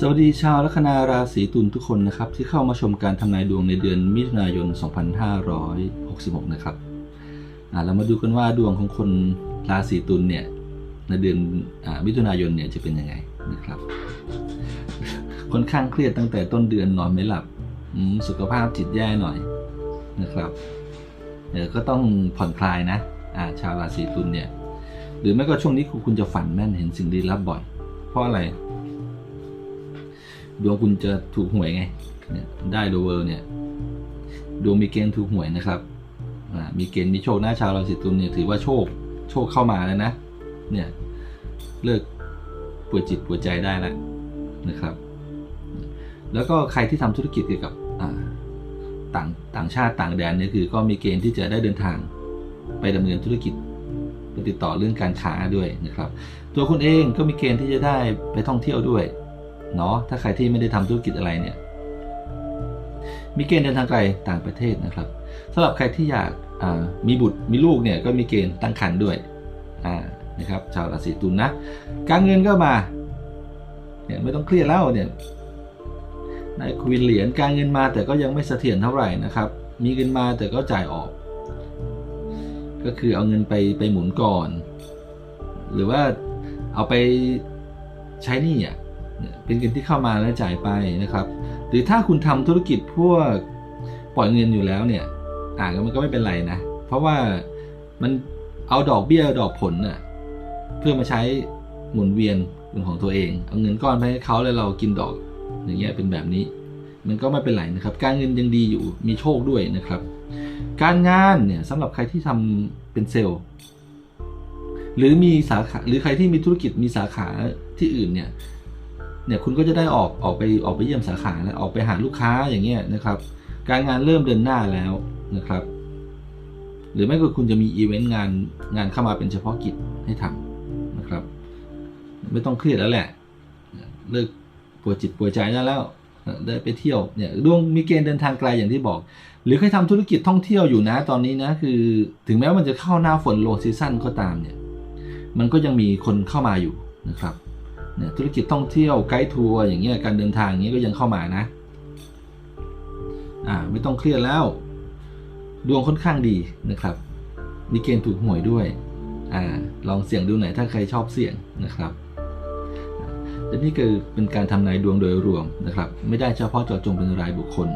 สวัสดีชาวลัคนาราศีตุลทุกคนนะครับ ที่เข้ามาชมการทำนายดวงในเดือนมิถุนายน 2566 นะครับเรามาดูกันว่าดวงของคนราศีตุลเนี่ยในเดือนอมิถุนายนเนี่ยจะเป็นยังไงนะครับค่อนข้างเครียดตั้งแต่ต้นเดือนนอนไม่หลับสุขภาพจิตแย่หน่อยนะครับเดี๋ยวก็ต้องผ่อนคลายนะาชาวราศีตุลเนี่ยหรือไม่ก็ช่วงนี้คุณจะฝันแม่นเห็นสิ่งลี้ลับบ่อย เพราะอะไร ดวงคุณจะถูกหวยไงเนี่ยได้โดเวอร์เนี่ยดวงมีเกณฑ์ถูกหวยนะครับมีเกณฑ์มีโชคหน้าชาวราศีตุลเนี่ยถือว่าโชคโชคเข้ามาแล้วนะเนี่ยเลิกป่วยจิตป่วยใจได้แล้วนะครับ แล้วก็ใครที่ทำธุรกิจเกี่ยวกับต่างต่างชาติต่างแดนเนี่ยคือก็มีเกณฑ์ที่จะได้เดินทางไปดำเนินธุรกิจไปติดต่อเรื่องการค้าด้วยนะครับ ตัวคุณเองก็มีเกณฑ์ที่จะได้ไปท่องเที่ยวด้วย เนาะถ้าใครที่ไม่ได้ทำธุรกิจอะไรเนี่ยมีเกณฑ์เดินทางไกลต่างประเทศนะครับสำหรับใครที่อยากมีบุตรมีลูกเนี่ยก็มีเกณฑ์ตั้งครรภ์ด้วยนะครับชาวราศีตุลนะการเงินก็มาเนี่ยไม่ต้องเครียดแล้วเนี่ยได้ควินเหรียญการเงินมาแต่ก็ยังไม่เสถียรเท่าไหร่นะครับ มีเงินมาแต่ก็จ่ายออก ก็คือเอาเงินไปไปหมุนก่อน หรือว่าเอาไปใช้หนี้อะ เป็นเงินที่เข้ามาแล้วจ่ายไปนะครับ หรือถ้าคุณทำธุรกิจพวกปล่อยเงินอยู่แล้วเนี่ยอ่ามันก็ไม่เป็นไรนะ เพราะว่ามันเอาดอกเบี้ยดอกผลน่ะเพื่อมาใช้หมุนเวียนเป็นของตัวเอง เอาเงินก้อนไปให้เขาแล้วเรากินดอกอย่างเงี้ยเป็นแบบนี้ มันก็ไม่เป็นไรนะครับ การเงินยังดีอยู่มีโชคด้วยนะครับ การงานเนี่ยสำหรับใครที่ทำเป็นเซลล์หรือมีสาขาหรือใครที่มีธุรกิจมีสาขาที่อื่นเนี่ย เนี่ยคุณก็จะได้ออกออกไปออกไปเยี่ยมสาขาแล้วออกไปหาลูกค้าอย่างเงี้ยนะครับ การงานเริ่มเดินหน้าแล้วนะครับ หรือไม่ก็คุณจะมีอีเวนต์งานงานเข้ามาเป็นเฉพาะกิจให้ทำนะครับ ไม่ต้องเครียดแล้วแหละเลิกปวดจิตปวดใจได้แล้วได้ไปเที่ยวเนี่ยดวงมีเกณฑ์เดินทางไกลอย่างที่บอก หรือใครทำธุรกิจท่องเที่ยวอยู่นะตอนนี้นะคือถึงแม้ว่ามันจะเข้าหน้าฝนโลซีซั่นก็ตามเนี่ยมันก็ยังมีคนเข้ามาอยู่นะครับ เนี่ยธุรกิจท่องเที่ยวไกด์ทัวร์อย่างเงี้ยการเดินทางอย่างเงี้ยก็ยังเข้ามานะอ่าไม่ต้องเครียดแล้ว ดวงค่อนข้างดีนะครับ มีเกณฑ์ถูกหวยด้วยอ่าลองเสี่ยงดูหน่อยถ้าใครชอบเสี่ยงนะครับและนี่คือเป็นการทำนายดวงโดยรวมนะครับ ไม่ได้เฉพาะเจาะจงเป็นรายบุคคล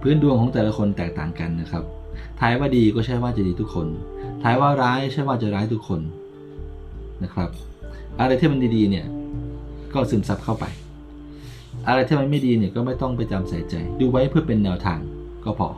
พื้นดวงของแต่ละคนแตกต่างกันนะครับทายว่าดีก็ใช่ว่าจะดีทุกคนทายว่าร้ายใช่ว่าจะร้ายทุกคนนะครับ อะไรที่มันดีๆเนี่ย ก็ซึมซับเข้าไป อะไรที่มันไม่ดีเนี่ยก็ไม่ต้องไปจำใส่ใจ ดูไว้เพื่อเป็นแนวทางก็พอ